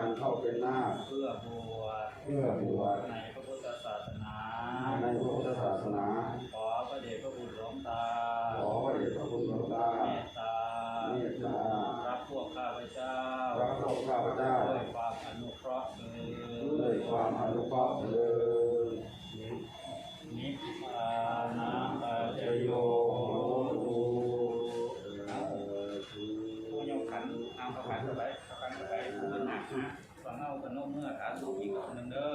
การเข้าเป็นนาคเพื่อบวชเพื่อบวชในพระพุทธศาสนาในพระพุทธศาสนา ขอพระเดชพระคุณหลวงตา ขอพระเดชพระคุณหลวงตาเมตตาเมตตารับพวกข้าพเจ้าพระพวกข้าพเจ้าด้วยความอนุเคราะห์เถิดด้วยความอนุเคราะห์เถิด นิพพานะปัจจโยโหตุผู้ยกขันเอาเข้าไปเข้าไปเข้าไปเข้าไปขึ้นหนักนะฟังเอากันนกเมื่อขาสูงอีกคนหนึ่งเด้อ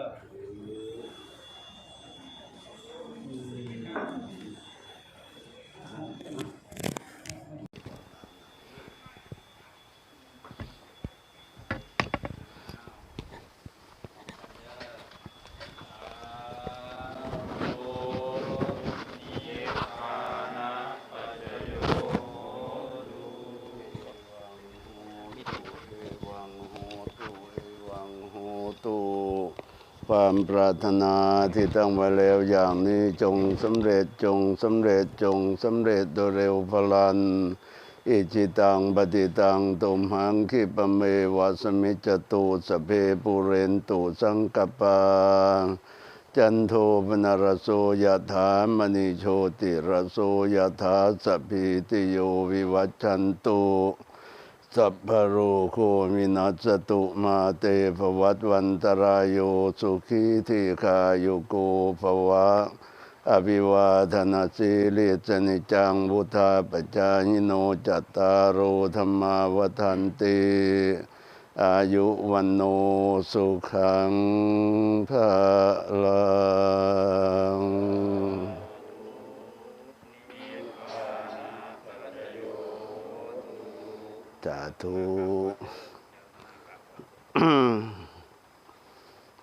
วังโหตุเอวังโหตุ ความปรารถนาที่ตั้งไว้แล้วอย่างนี้จงสำเร็จจงสำเร็จจงสำเร็จโดยเร็วพลัน อิจิตังปฏิตังตุมหังคิปเมวะสมิจตุสเพปุเรนตุสังกปาจันโทปนรโสยถามณีโชติรโสยถาสพพิติโยวิวัชชันตุ สัพพะโรโควินัสตุมาเตภวัตวันตรายโยสุขีทีขายุโกภวะ อภิวาทนาสีลิสนิจังบุธาปจายิโนจัตตารโอธรรมาวทันติอายุวันโนสุขังภาลัง สาธุ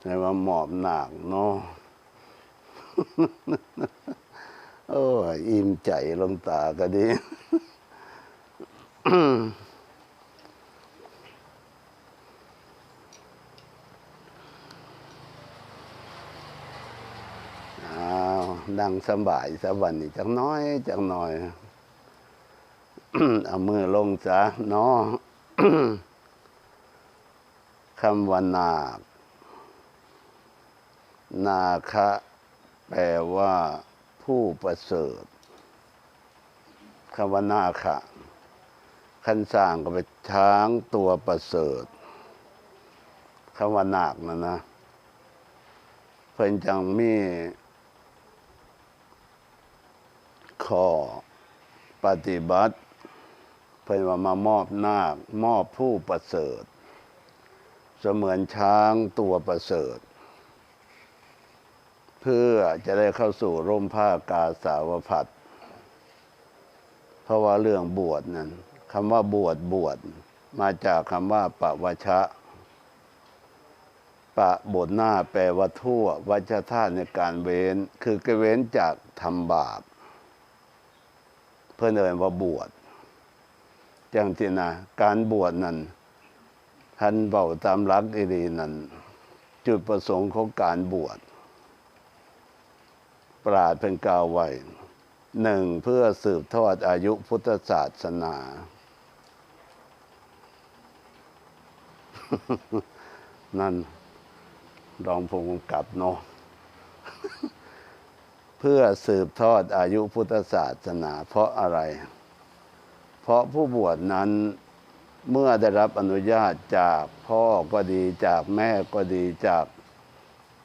ให้ว่าหมอบหนักเนาะโอ้ยอิ่มใจลงตาก็ดีอ้าวดังสบายสบันนี่จักน้อย จักหน่อย เอามือลงซะเนาะคำว่านาค นาคะ แปลว่าผู้ประเสริฐคำว่านาคะขั้นสร้างก็เป็นช้างตัวประเสริฐคำว่านาคนะนะ เพิ่นจังมีข้อปฏิบัติ เพิ่นว่ามามอบนาคมอบผู้ประเสริฐ เสมือนช้างตัวประเสริฐ เพื่อจะได้เข้าสู่ร่มผ้ากาสาวพัดเพราะว่าเรื่องบวชนั้นคำว่าบวชบวชมาจากคำว่าปะวชะ ปะบทหน้าแปลว่าทั่ววัชธาตุในการเว้น คือกเว้นจากทำบาป เพื่อเอ่ยว่าบวช จังที่นะการบวชนั้นท่านเบาตามรักอีรีนั้น จุดประสงค์ของการบวชปราดเป็นกาวไว้หนึ่งเพื่อสืบทอดอายุพุทธศาสนา นั่นรองผู้กำกับเนาะเพื่อสืบทอดอายุพุทธศาสนา เพราะอะไร เพราะผู้บวชนั้นเมื่อได้รับอนุญาตจากพ่อก็ดีจากแม่ก็ดีจาก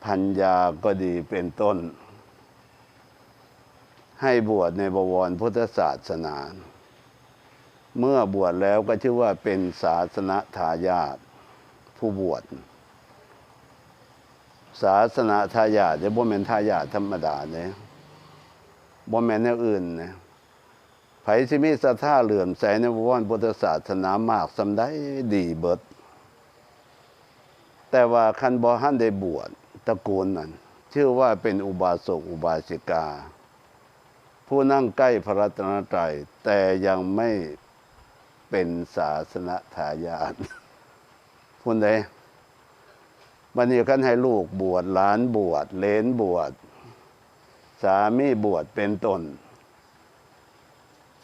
พัญญาก็ดีเป็นต้น ให้บวชในบวรพุทธศาสนา เมื่อบวชแล้วก็ชื่อว่าเป็นศาสนทายาทผู้บวชศาสนาทายาทจะบ่แม่นทายาทธรรมดาเนี่ยบ่แม่นแนวอื่นนะ ไผสิมีศรัทธาเหลื่อมใสในวรพุทธศาสนามากสำได้ดีเบิด แต่ว่าคันบ่หันได้บวชตระกูลนั้น ชื่อว่าเป็นอุบาสกอุบาสิกา ผู้นั่งใกล้พระรัตนตรัยแต่ยังไม่เป็นศาสนทายาทผู้ใดวันนี้กันให้ลูกบวชหลานบวชเลนบวชสามีบวชเป็นต้น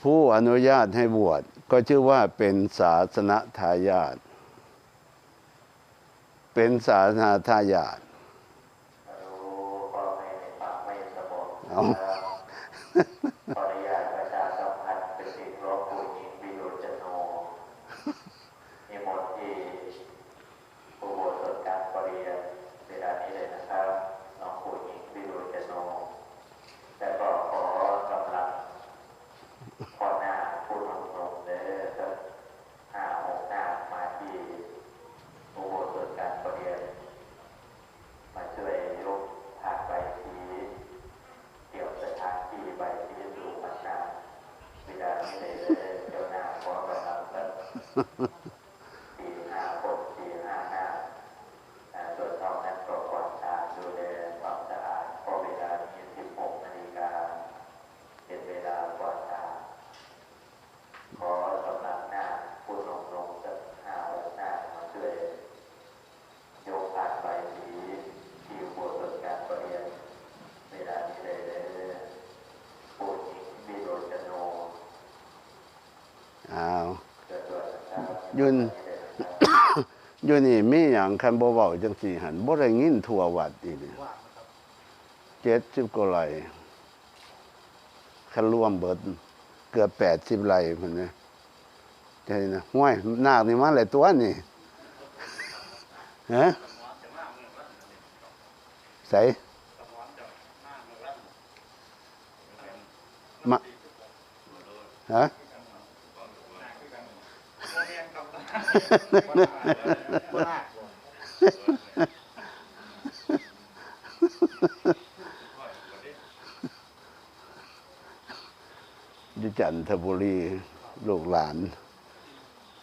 ผู้อนุญาตให้บวชก็ชื่อว่าเป็นศาสนทายาทเป็นสาธารณทายาทรู้ก็ไม่ในปากไม่สมบูรณ์เอา ha ha ยุนอยู่นี่มีอย่างคันบ่เว้าจังสี่หันบ่ได้ยินทั่ววัดอีนี่เจ็ดสิบกว่าไร่คันรวมเบิด เกือบแปดสิบไร่พุ่นนะใช่นะห้วยนาคนี่มาหลายตัวนี่ฮะใส่มาฮะ อยู่จันทบุรีลูกหลาน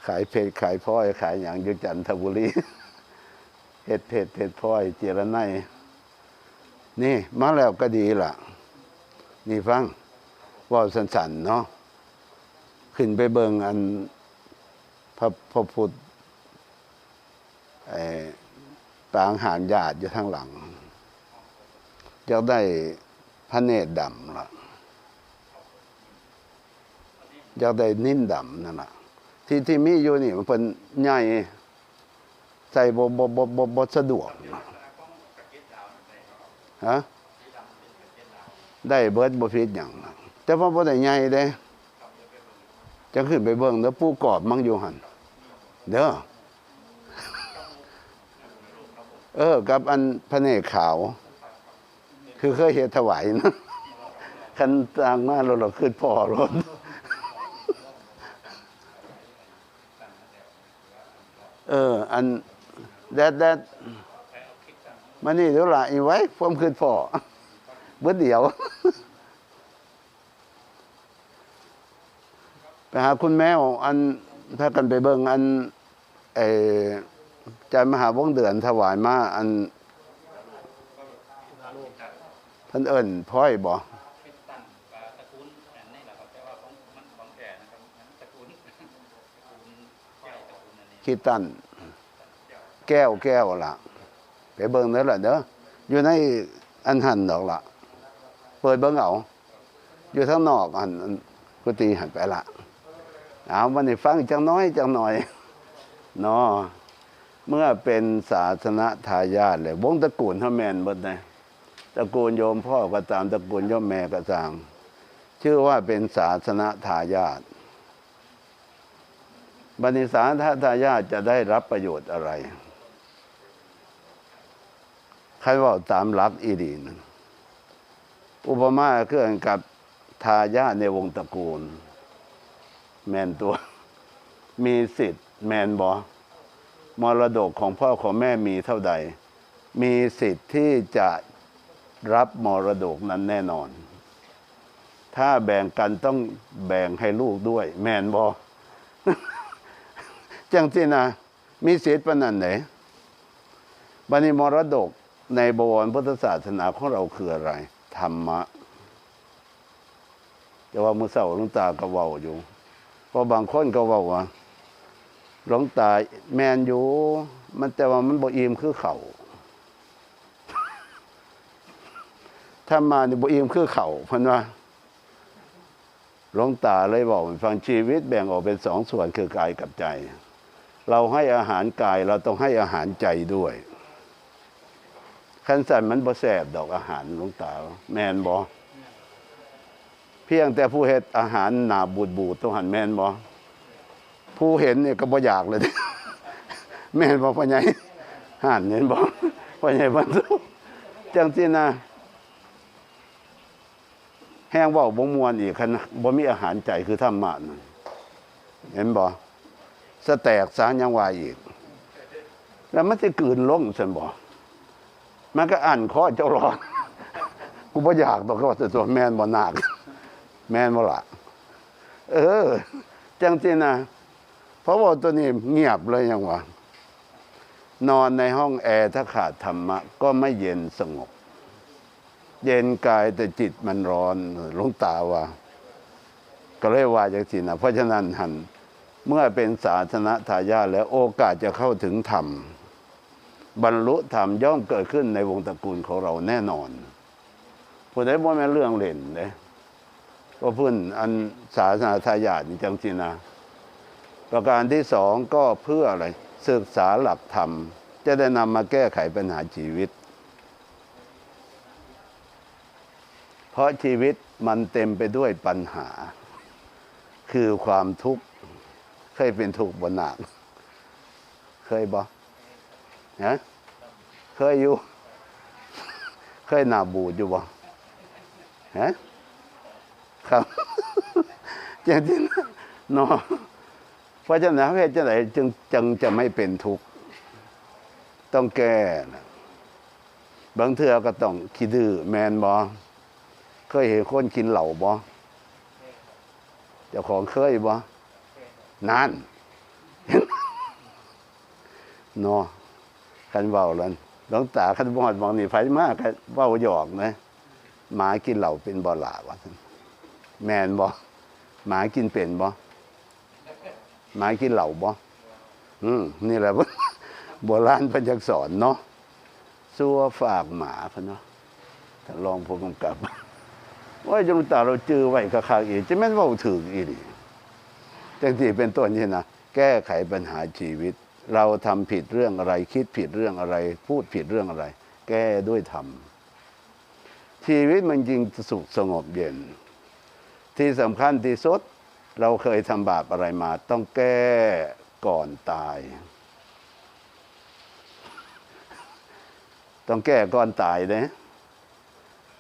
ขายเพชรขายพลอย ขายอย่างยู่จันทบุรีเห็ดเพชรเห็ดพลอย เจรไนยนี่ มาแล้วก็ดีล่ะ นี่ฟังว่าสันๆเนาะขึ้นไปเบิงอัน พระพระพุทธปางหานญาติอยู่ทางหลังจะได้พระเนตรดำล่ะอยากได้นิ่นดำนั่นแหละที่ที่มีอยู่นี่มันเป็นใหญ่ใส่บ่บ่บ่บ่บ่สะดวกฮะได้เบิดบ่ผิดหยังแต่ว่าบ่ได้ใหญ่เด้จะขึ้นไปเบิ่งเด้อปู่กอบมังอยู่หัน เด้อเออ กับอันพระเนตขาว คือเคยเฮ็ดถวายนะคันต่างมาเราเราขึ้นพ่อรถเออ อันแดดแดดมานี่เดี๋ยวละอีไว้ผมคืนพ่อเบิดเดียว ไปหาคุณแมวอัน ถ้ากันไปเบิ่งอันเออใจมหาวงเดือนถวายมาอันท่านเอิญพ่อยบอกคิดตัน แก้วแก้วล่ะ ไปเบิ่งเด้อล่ะเด้ออยู่ในอันหันดอกล่ะ เปิดเบิ่งเอา อยู่ทางนอกอันอันกุฏิหันไปละ เอาวันนี้ฟังจังน้อยจังหน่อยเนาะเมื่อเป็นศาสนทายาทเลยวงตระกูลเฮาแมนบดเลยตระกูลโยมพ่อก็ตามตระกูลโยมแม่ก็ตาม ชื่อว่าเป็นศาสนทายาทบันิสาททายาทจะได้รับประโยชน์อะไรใครว่าตามหลักอีดีนอุปมาเครื่องกับทายาทในวงตระกูล แมนตัว มีสิทธิ์แมนบอมรดกของพ่อของแม่มีเท่าใด มีสิทธิ์ที่จะรับมรดกนั้นแน่นอน ถ้าแบ่งกันต้องแบ่งให้ลูกด้วย แมนบอจังที่นะมีสิทธิ์ปนนันไหนบันิมรดกในบวรพุทธศาสนาของเราคืออะไร ธรรมะ แต่ว่ามือเสาลวงตาก็เว้าอยู่ พราะบางคนก็เว้าว่าหลงตาแมนอยู่มันแต่ว่ามันบ่อิ่มคือเขาถ้ามานี่บ่อิ่มคือเขาเพิ่นว่าหลงตาเลยบอกฟังชีวิตแบ่งออกเป็นสองส่วนคือกายกับใจ เราให้อาหารกายเราต้องให้อาหารใจด้วยขันสันมันบ่แสบดอกอาหารหลงตา แมนบอ พียงแต่ผู้เฮ็ดอาหารหนาบูดบูดต้องหันแมนบอผู้เห็นเนี่ยก็บ่อยากเลย แม่นบอกพ่อใหญ่ห่านเห็นบอพ่อใหญ่บรรทุกจังสินะแห้งเว่าบ่มวนอีกคันบ่มีอาหารใจคือธรรมะนั่นเห็นบ่สแตกสารยังวายอีก แล้วมันจะกลืนลงฉันบ่มันก็อ่านข้อเจ้ารอนกูบ่อยากตอกก็ว่าแต่ตัวแม่นบ่หนาค แม่นบ่ละเออ จังสินะเพราะว่าตัวนี้เงียบเลยยังวะนอนในห้องแอร์ถ้าขาดธรรมะ ก็ไม่เย็นสงบ เย็นกายแต่จิตมันร้อนหลวงตาว่า ก็เลยว่าอย่างสินะเพราะฉะนั้นหันเมื่อเป็นสาธาทายาทแล้วโอกาสจะเข้าถึงธรรม บรรลุธรรมย่อมเกิดขึ้นในวงตระกูลของเราแน่นอนผู้ใดบ่แม่เรื่องเล่นเด้ก็เพื้นอันสาธาทายาทนี่จังสินะประการที่สองก็เพื่ออะไรศึกษาหลักธรรม จะได้นำมาแก้ไขปัญหาชีวิต เพราะชีวิตมันเต็มไปด้วยปัญหา คือความทุกข์เคยเป็นทุกข์บนหนักเคยบ่ฮะเคยอยู่ เคยหนาบูดอยู่บ่ฮะ ครับจริงๆเนาะเพราะฉะนั้นเหตุจะไหนจึงจึงจะไม่เป็นทุกข์ต้องแก้นะบางเทื่อก็ต้องคิดดื้อแมนบอเคยเห็นคนกินเหล่าบอเจ้าของเคยบอนานเนาะคันเบาแล้วหลวงตาคันบอดมองนี่ไฟมากคันเบาหยอกนะหมากินเหล่าเป็นบอหลาวะท่าน แมนบอหมากินเป็นบอหมากินเหล่าบ่อืมนี่แหละโบราณพันจักสอนเนาะซัวฝากหมาพะเนาะท่านรองผู้กำกับว่าจงตาเราจือไว้คักๆอีกจะแม่นว่าถึกอีนี่จังที่เป็นต้นนี่นะแก้ไขปัญหาชีวิต เราทำผิดเรื่องอะไร คิดผิดเรื่องอะไร พูดผิดเรื่องอะไร แก้ด้วยธรรมชีวิตมันจริงสุขสงบเย็น ที่สำคัญที่สุด เราเคยทำบาปอะไรมา ต้องแก้ก่อนตาย ต้องแก้ก่อนตายนะ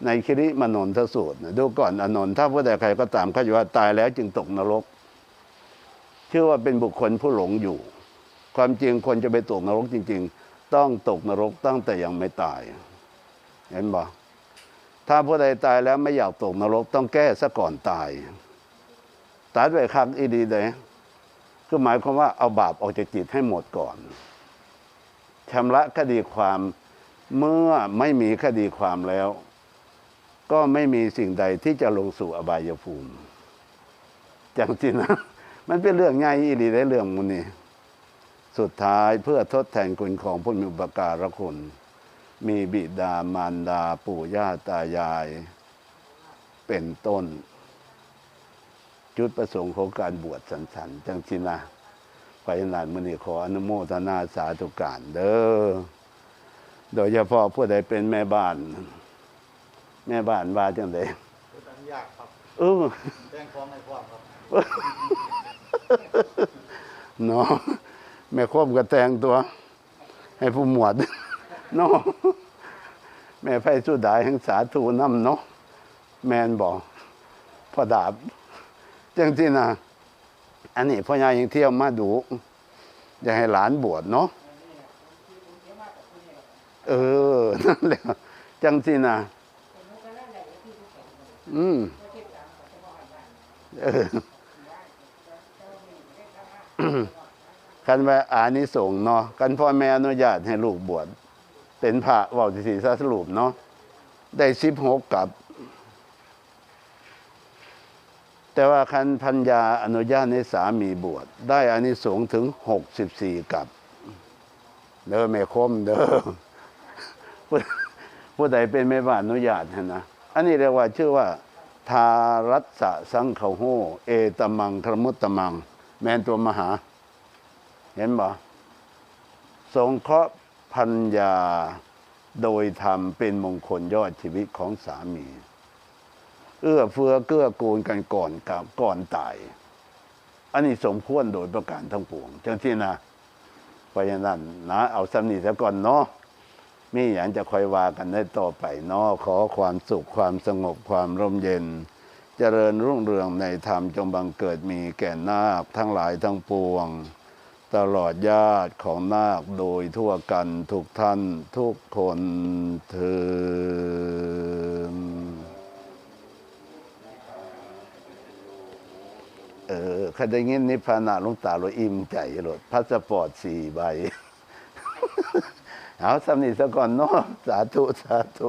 ในคิริมนนทสูตรนะดูก่อนอนนท์ถ้าผู้ใดใครก็ตามเขาอยู่ว่าตายแล้วจึงตกนรก ชื่อว่าเป็นบุคคลผู้หลงอยู่ ความจริงคนจะไปตกนรกจริง ๆ ต้องตกนรกตั้งแต่ยังไม่ตาย เห็นบ่ ถ้าผู้ใดตายแล้วไม่อยากตกนรกต้องแก้ซะก่อนตายตัดไว้คักอีดีเลยคือหมายความว่าเอาบาปออกจากจิตให้หมดก่อนชำระคดีความเมื่อไม่มีคดีความแล้ว ก็ไม่มีสิ่งใดที่จะลงสู่อบายภูมิจังจริงนะมันเป็นเรื่องง่ายอีดีได้เรื่องมุนี่สุดท้ายเพื่อทดแทนคุณของผู้มีอุปการะคุณ มีบิดามารดาปู่ย่าตายาย เป็นต้น จุดประสงค์ของการบวชสันสันจังสินะไปนานมือนี้ขออนุโมทนาสาธุการเด้อโดยเฉพาะผู้ใดเป็นแม่บ้าน แม่บ้านว่าจังไดคือตั้งยากครับเออแจ้งฟ้องในความครับเนาะแม่คมก็แต่งตัว ให้ผู้หมวด เนาะแม่ไฟสุดายแห่งสาธุน้ำเนาะแมนบอกพอดาบจังที่นะอันนี้พ่อใหญ่ยังเที่ยวมาดูอยากให้หลานบวชเนาะเออนั่นแหละจังที่นะอืมเออคันว่าอานิสงส์เนาะกันพ่อแม่อนุญาตให้ลูกบวช เป็นพระว่าที่สีสสรุปเนาะได้สิบหกกับ แต่ว่าคันพัญญาอนุญาตให้สามีบวชได้อานิสงส์ถึงหกสิบสี่กับ เด้อแม่คมเด้อผู้ใดเป็นแม่บ้านอนุญาตนะอันนี้เรียกว่าชื่อว่า ทารัสสะสังเขาโหเอตมังครมุตตมัง แมนตัวมหา เห็นบ่สงเคราะห์ พัญญาโดยธรรมเป็นมงคลยอดชีวิตของสามี เอื้อเฟื้อเกื้อกูลกันก่อนกับก่อนตาย อันนี้สมควรโดยประการทั้งปวงจังที่นะเพราะฉะนั้นนะเอาสำนีซะก่อนเนาะมีอย่างจะคอยว่ากันได้ต่อไปเนาะขอความสุขความสงบความร่มเย็น เจริญรุ่งเรืองในธรรมจงบังเกิดมีแก่นาคทั้งหลายทั้งปวง ตลอดญาติของนาคโดยทั่วกันทุกท่านทุกคนเถินเออคได้ยินนิพพานาลวงตาเราอิ่มใจรถพาสปอร์ตสี่ใบ เอาสำนีซะก่อนเนาะสาธุ สาธุ